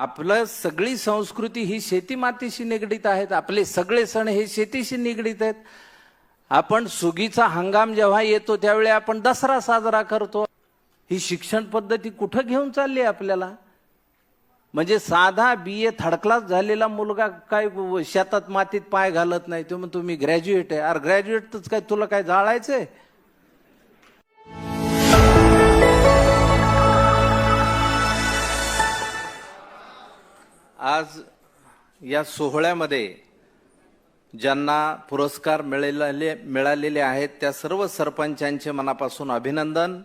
आपलं सगळी संस्कृती ही शेती मातीशी निगडीत आहेत आपले सगळे सण हे शेतीशी निगडीत आहेत. आपण सुगीचा हंगाम जेव्हा येतो त्यावेळी आपण दसरा साजरा करतो. ही शिक्षण पद्धती कुठं घेऊन चालली आपल्याला? म्हणजे साधा बी ए थर्ड क्लास झालेला मुलगा काय शेतात मातीत पाय घालत नाही तो म्हणतो तुम्ही ग्रॅज्युएट आहे. अरे ग्रॅज्युएटच काय तुला काय जाळायचं आहे आज या सोहळ्यामध्ये ज्यांना पुरस्कार मिळालेले मिळालेले आहेत त्या सर्व सरपंचांचे मनापासून अभिनंदन.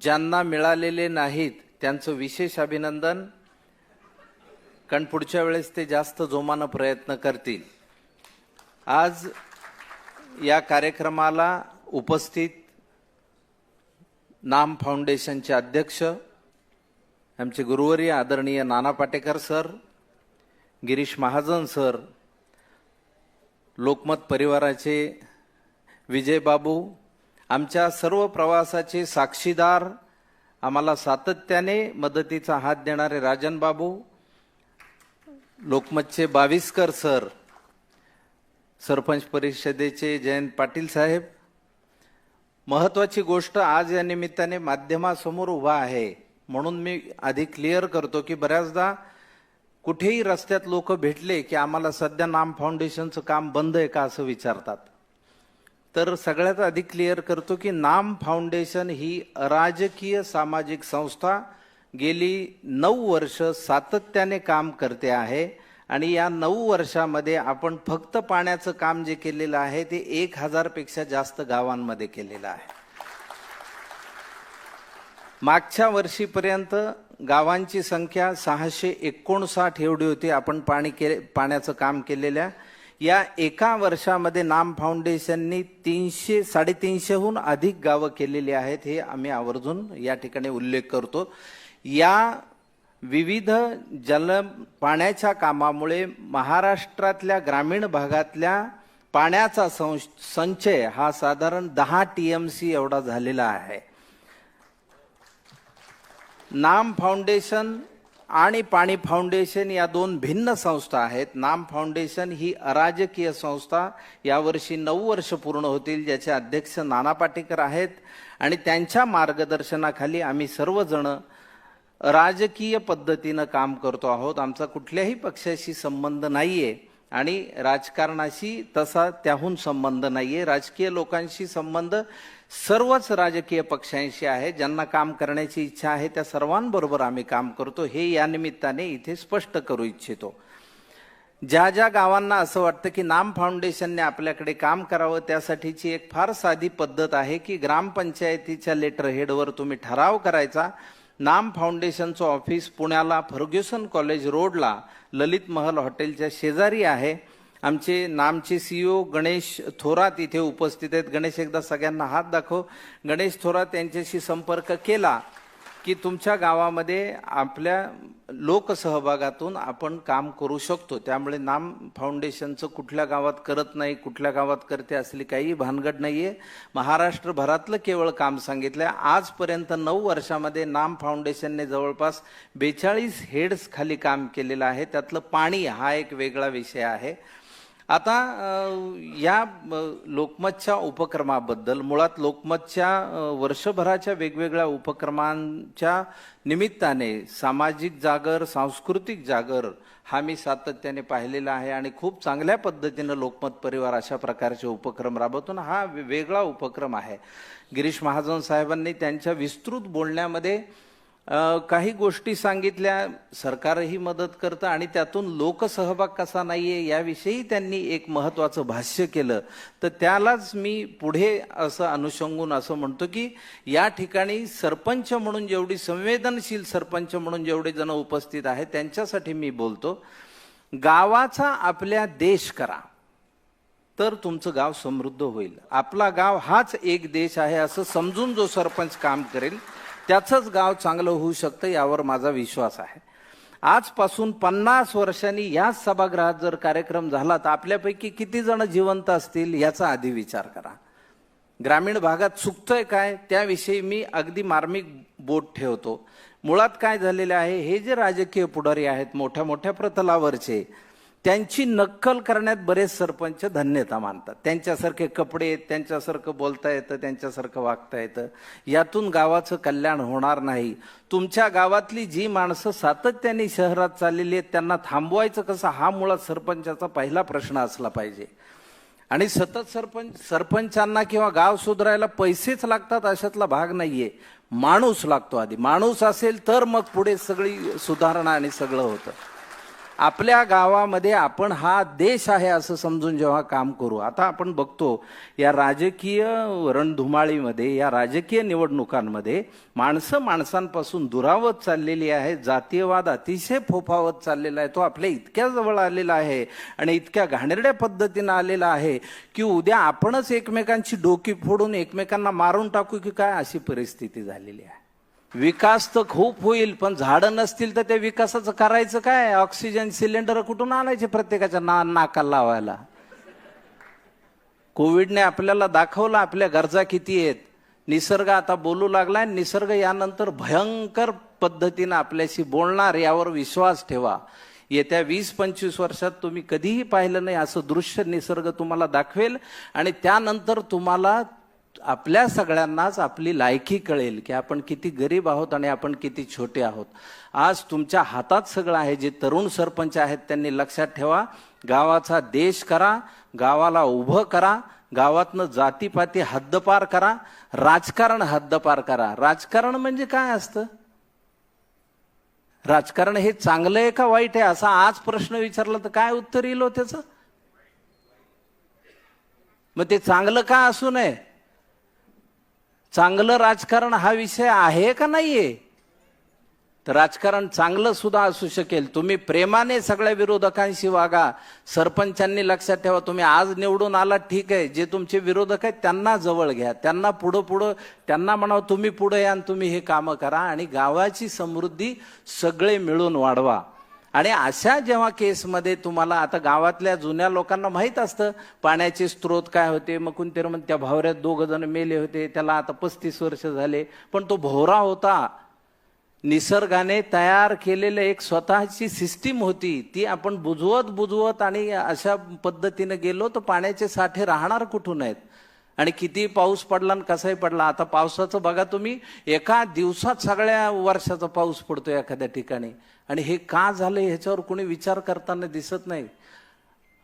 ज्यांना मिळालेले नाहीत त्यांचं विशेष अभिनंदन. कारण पुढच्या वेळेस ते जास्त जोमानं प्रयत्न करतील. आज या कार्यक्रमाला उपस्थित नाम फाउंडेशनचे अध्यक्ष आमचे गुरुवरी आदरणीय नाना पाटेकर सर गिरीश महाजन सर लोकमत परिवाराचे विजय बाबू आमच्या सर्व प्रवासाचे साक्षीदार आम्हाला सातत्याने मदतीचा हात देणारे राजन बाबू लोकमतचे बाविस्कर सर सरपंच परिषदेचे जयंत पाटील साहेब. महत्वाची गोष्ट आज या निमित्ताने माध्यमासमोर उभा आहे. म्हणून मी आधी क्लिअर करतो की बऱ्याचदा कुठेही रस्त्यात लोक भेटले की आम्हाला सध्या नाम फाउंडेशनचं काम बंद आहे का असं विचारतात. तर सगळ्यात आधी क्लिअर करतो की नाम फाउंडेशन ही अराजकीय सामाजिक संस्था गेली नऊ वर्ष सातत्याने काम करते आहे आणि या नऊ वर्षामध्ये आपण फक्त पाण्याचं काम जे केलेलं आहे ते एक हजारपेक्षा जास्त गावांमध्ये केलेलं आहे. मागच्या वर्षीपर्यंत गावांची संख्या सहाशे एकोणसाठ एवढी होती. आपण पाणी केले पाण्याचं काम केलेल्या. या एका वर्षामध्ये नाम फाउंडेशननी तीनशे साडेतीनशेहून अधिक गावं केलेली आहेत हे आम्ही आवर्जून या ठिकाणी उल्लेख करतो. या विविध जल पाण्याच्या कामामुळे महाराष्ट्रातल्या ग्रामीण भागातल्या पाण्याचा संचय हा साधारण दहा टी एम सी एवढा झालेला आहे. नाम फाउंडेशन आणि पाणी फाउंडेशन या दोन भिन्न संस्था आहेत. नाम फाउंडेशन ही अराजकीय संस्था. यावर्षी नऊ वर्ष पूर्ण होतील ज्याचे अध्यक्ष नाना पाटेकर आहेत. आणि त्यांच्या मार्गदर्शनाखाली आम्ही सर्वजण राजकीय पद्धतीनं काम करतो आहोत. आमचा कुठल्याही पक्षाशी संबंध नाही आहे आणि राजकारणाशी तसा त्याहून संबंध नाहीये. राजकीय लोकांशी संबंध सर्वच राजकीय पक्षांशी आहे. ज्यांना काम करण्याची इच्छा आहे त्या सर्वांबरोबर आम्ही काम करतो. हे या निमित्ताने इथे स्पष्ट करू इच्छितो. ज्या ज्या गावांना असं वाटतं की नाम फाउंडेशनने आपल्याकडे काम करावं त्यासाठीची एक फार साधी पद्धत आहे की ग्रामपंचायतीच्या लेटर हेडवर तुम्ही ठराव करायचा. नाम फाउंडेशनचं ऑफिस पुण्याला फर्ग्युसन कॉलेज रोडला ललित महल हॉटेलच्या शेजारी आहे. आमचे नामचे सीईओ गणेश थोरात इथे उपस्थित आहेत. गणेश एकदा सगळ्यांना हात दाखव. गणेश थोरात यांच्याशी संपर्क केला. की तुमच्या गावामध्ये आपल्या लोकसहभागातून आपण काम करू शकतो. त्यामुळे नाम फाउंडेशनचं कुठल्या गावात करत नाही कुठल्या गावात करते असली काही भानगड नाही आहे महाराष्ट्रभरातलं केवळ काम सांगितलंय. आजपर्यंत नऊ वर्षामध्ये नाम फाउंडेशनने जवळपास बेचाळीस हेड्स खाली काम केलेलं आहे. त्यातलं पाणी हा एक वेगळा विषय आहे. आता या लोकमतच्या उपक्रमाबद्दल मुळात लोकमतच्या वर्षभराच्या वेगवेगळ्या उपक्रमांच्या निमित्ताने सामाजिक जागर सांस्कृतिक जागर हा मी सातत्याने पाहिलेला आहे आणि खूप चांगल्या पद्धतीनं लोकमत परिवार अशा प्रकारचे उपक्रम राबवतो. ना हा वेगळा उपक्रम आहे. गिरीश महाजन साहेबांनी त्यांच्या विस्तृत बोलण्यामध्ये काही गोष्टी सांगितल्या सरकारही मदत करतं आणि त्यातून लोकसहभाग कसा नाही आहे याविषयी त्यांनी एक महत्त्वाचं भाष्य केलं. तर त्यालाच मी पुढे असं अनुषंगून असं म्हणतो की या ठिकाणी सरपंच म्हणून जेवढी संवेदनशील सरपंच म्हणून जेवढे जण उपस्थित आहेत त्यांच्यासाठी मी बोलतो गावाचा आपल्या देश करा तर तुमचं गाव समृद्ध होईल. आपला गाव हाच एक देश आहे असं समजून जो सरपंच काम करेल त्याचंच गाव चांगलं होऊ शकतं यावर माझा विश्वास आहे. आजपासून पन्नास वर्षांनी याच सभागृहात जर कार्यक्रम झाला तर आपल्यापैकी किती जण जिवंत असतील याचा आधी विचार करा. ग्रामीण भागात चुकतंय काय त्याविषयी मी अगदी मार्मिक बोट ठेवतो. मुळात काय झालेलं आहे? हे जे राजकीय पुढारी आहेत मोठ्या मोठ्या प्रतलावरचे त्यांची नक्कल करण्यात बरेच सरपंच धन्यता मानतात. त्यांच्यासारखे कपडे त्यांच्यासारखं बोलता येतं त्यांच्यासारखं वागता येतं. यातून गावाचं कल्याण होणार नाही. तुमच्या गावातली जी माणसं सातत्याने शहरात चाललेली आहेत त्यांना थांबवायचं कसं? हा मुळात सरपंचाचा पहिला प्रश्न असला पाहिजे. आणि सतत सरपंच सरपंचांना किंवा गाव सुधारायला पैसेच लागतात अशातला भाग नाहीये. माणूस लागतो आधी. माणूस असेल तर मग पुढे सगळी सुधारणा आणि सगळं होतं. आपल्या गावामध्ये आपण हा देश आहे असं समजून जेव्हा काम करू आता आपण बघतो या राजकीय रणधुमाळीमध्ये या राजकीय निवडणुकांमध्ये माणसं माणसांपासून दुरावत चाललेली आहे जातीयवाद अतिशय फोफावत चाललेला आहे तो आपल्या इतक्या जवळ आलेला आहे आणि इतक्या घाणेरड्या पद्धतीनं आलेला आहे की उद्या आपणच एकमेकांची डोकी फोडून एकमेकांना मारून टाकू की काय अशी परिस्थिती झालेली आहे. विकास तर खूप होईल पण झाडं नसतील तर त्या विकासाचं करायचं काय? ऑक्सिजन सिलेंडर कुठून आणायचे प्रत्येकाच्या ना नाकाला लावायला? कोविडने आपल्याला दाखवलं आपल्या गरजा किती आहेत. निसर्ग आता बोलू लागलाय निसर्ग यानंतर भयंकर पद्धतीनं आपल्याशी बोलणार यावर विश्वास ठेवा. येत्या वीस पंचवीस वर्षात तुम्ही कधीही पाहिलं नाही असं दृश्य निसर्ग तुम्हाला दाखवेल आणि त्यानंतर तुम्हाला आपल्या सगळ्यांनाच आपली लायकी कळेल की आपण किती गरीब आहोत आणि आपण किती छोटे आहोत. आज तुमच्या हातात सगळं आहे जे तरुण सरपंच आहेत त्यांनी लक्षात ठेवा गावाचा देश करा गावाला उभं करा गावातनं जातीपाती हद्दपार करा राजकारण हद्दपार करा. राजकारण म्हणजे काय असतं? राजकारण हे चांगलं आहे का वाईट आहे असा आज प्रश्न विचारला तर काय उत्तर येईल हो त्याचं? मग ते चांगलं का असू नये? चांगलं राजकारण हा विषय आहे का नाहीये? तर राजकारण चांगलं सुद्धा असू शकेल. तुम्ही प्रेमाने सगळ्या विरोधकांशी वागा. सरपंचांनी लक्षात ठेवा तुम्ही आज निवडून आलात ठीक आहे. जे तुमचे विरोधक आहेत त्यांना जवळ घ्या. त्यांना पुढं पुढं त्यांना म्हणावं तुम्ही पुढे या आणि तुम्ही हे कामं करा आणि गावाची समृद्धी सगळे मिळून वाढवा. आणि अशा जेव्हा केसमध्ये तुम्हाला आता गावातल्या जुन्या लोकांना माहीत असतं पाण्याचे स्रोत काय होते मग कोणतरी म्हणते त्या भावऱ्यात दोघं जण मेले होते त्याला आता पस्तीस वर्ष झाले पण तो भोवरा होता. निसर्गाने तयार केलेलं एक स्वतःची सिस्टीम होती ती आपण बुजवत बुजवत आणि अशा पद्धतीने गेलो तर पाण्याचे साठे राहणार कुठून आहेत? आणि किती पाऊस पडला आणि कसाही पडला आता पावसाचं बघा तुम्ही एका दिवसात सगळ्या वर्षाचा पाऊस पडतो एखाद्या ठिकाणी. आणि हे का झालं ह्याच्यावर कोणी विचार करताना दिसत नाही.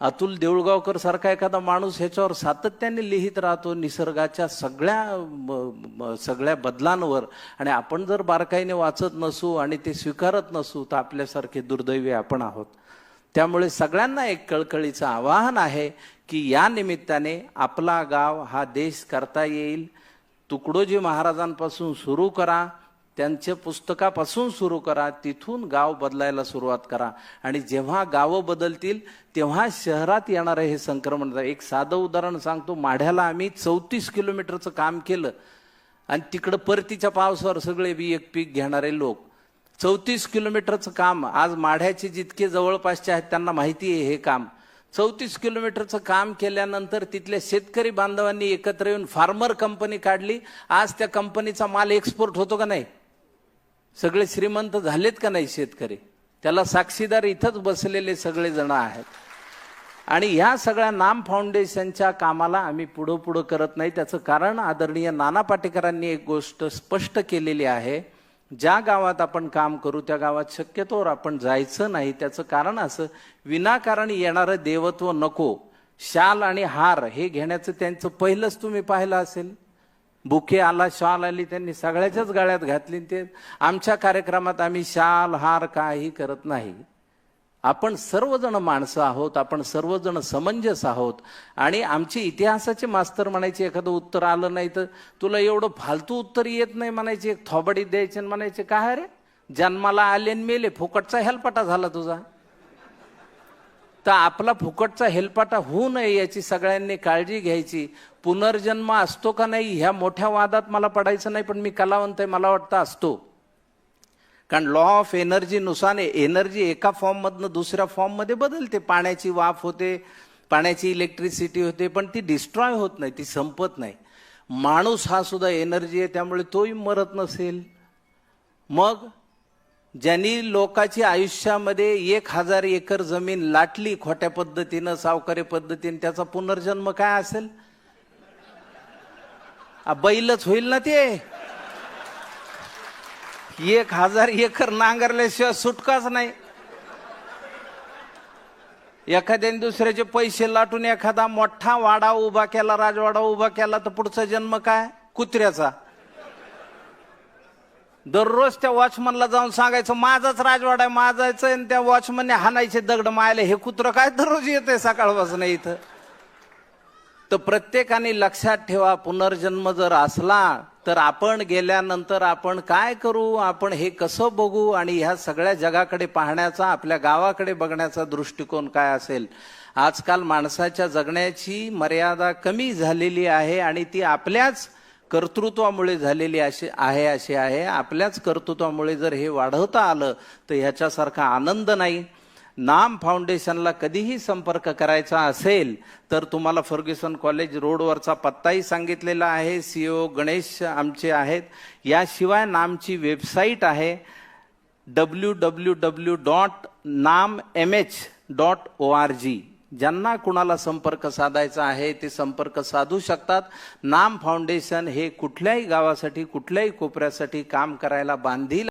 अतुल देऊळगावकर सारखा एखादा माणूस ह्याच्यावर सातत्याने लिहित राहतो निसर्गाच्या सगळ्या सगळ्या बदलांवर. आणि आपण जर बारकाईने वाचत नसू आणि ते स्वीकारत नसू तर आपल्यासारखे दुर्दैवी आपण आहोत. त्यामुळे सगळ्यांना एक कळकळीचं आवाहन आहे की या निमित्ताने आपला गाव हा देश करता येईल. तुकडोजी महाराजांपासून सुरू करा त्यांच्या पुस्तकापासून सुरू करा तिथून गाव बदलायला सुरुवात करा. आणि जेव्हा गावं बदलतील तेव्हा शहरात येणारं हे संक्रमण एक साधं उदाहरण सांगतो माढ्याला आम्ही चौतीस किलोमीटरचं काम केलं. आणि तिकडं परतीच्या पावसावर सगळे बी एक पीक घेणारे लोक. चौतीस किलोमीटरचं काम आज माढ्याचे जितके जवळपासचे आहेत त्यांना माहिती आहे हे काम. चौतीस किलोमीटरचं काम केल्यानंतर तिथल्या शेतकरी बांधवांनी एकत्र येऊन फार्मर कंपनी काढली. आज त्या कंपनीचा माल एक्सपोर्ट होतो का नाही? सगळे श्रीमंत झालेत का नाही शेतकरी? त्याला साक्षीदार इथंच बसलेले सगळेजण आहेत. आणि ह्या सगळ्या नाम फाउंडेशनच्या कामाला आम्ही पुढं पुढं करत नाही. त्याचं कारण आदरणीय नाना पाटेकरांनी एक गोष्ट स्पष्ट केलेली आहे. ज्या गावात आपण काम करू त्या गावात शक्यतोवर आपण जायचं नाही. त्याचं कारण असं विनाकारण येणारं देवत्व नको. शाल आणि हार हे घेण्याचं त्यांचं पहिलंच तुम्ही पाहिलं असेल. बुके आला शाल आली त्यांनी सगळ्याच्याच गाळ्यात घातली ते आमच्या कार्यक्रमात आम्ही शाल हार काही करत नाही. आपण सर्वजण माणसं आहोत आपण सर्वजण समंजस आहोत. आणि आमची इतिहासाचे मास्तर म्हणायचे एखादं उत्तर आलं नाही तर तुला एवढं फालतू उत्तर येत नाही म्हणायचे एक थोबडीत द्यायचे आणि म्हणायचे काय रे? जन्माला आले आणि मेले फुकटचा हेलपाटा झाला तुझा? तर आपला फुकटचा हेलपाटा होऊ नये याची सगळ्यांनी काळजी घ्यायची. पुनर्जन्म असतो का नाही ह्या मोठ्या वादात मला पडायचं नाही पण मी कलावंत आहे मला वाटतं असतो. कारण लॉ ऑफ एनर्जीनुसार एनर्जी एका फॉर्ममधनं दुसऱ्या फॉर्ममध्ये बदलते. पाण्याची वाफ होते पाण्याची इलेक्ट्रिसिटी होते पण ती डिस्ट्रॉय होत नाही ती संपत नाही. माणूस हा सुद्धा एनर्जी आहे त्यामुळे तोही मरत नसेल. मग ज्यांनी लोकांची आयुष्यामध्ये एक हजार एकर जमीन लाटली खोट्या पद्धतीनं सावकारी पद्धतीनं त्याचा पुनर्जन्म काय असेल? बैलच होईल ना ते? एक हजार एकर नांगरल्याशिवाय सुटकाच नाही. एखाद्याने दुसऱ्याचे पैसे लाटून एखादा मोठा वाडा उभा केला राजवाडा उभा केला तर पुढचा जन्म काय? कुत्र्याचा. दररोज त्या वॉचमनला जाऊन सांगायचं माझाच राजवाडा आहे माझायचं आणि त्या वॉचमनने हाणायचे दगड मायले. हे कुत्र काय दररोज येते सकाळपासून इथं? तर प्रत्येकाने लक्षात ठेवा पुनर्जन्म जर असला तर आपण गेल्यानंतर आपण काय करू? आपण हे कसं बघू? आणि ह्या सगळ्या जगाकडे पाहण्याचा आपल्या गावाकडे बघण्याचा दृष्टिकोन काय असेल? आजकाल माणसाच्या जगण्याची मर्यादा कमी झालेली आहे आणि ती आपल्याच कर्तृत्वामुळे झालेली अशी आहे अशी आहे. आपल्याच कर्तृत्वामुळे जर हे वाढवता आलं तर ह्याच्यासारखा आनंद नाही. नाम फाउंडेशनला कधीही संपर्क करायचा असेल तर तुम्हाला फर्ग्युसन कॉलेज रोडवरचा पत्ताही सांगितलेला आहे. सी ओ गणेश आमचे आहेत. याशिवाय नामची वेबसाईट आहे W W W dot Naam M H dot O R G ज्यांना कुणाला संपर्क साधायचा आहे ते संपर्क साधू शकतात. नाम फाउंडेशन हे कुठल्याही गावासाठी कुठल्याही कोपऱ्यासाठी काम करायला बांधील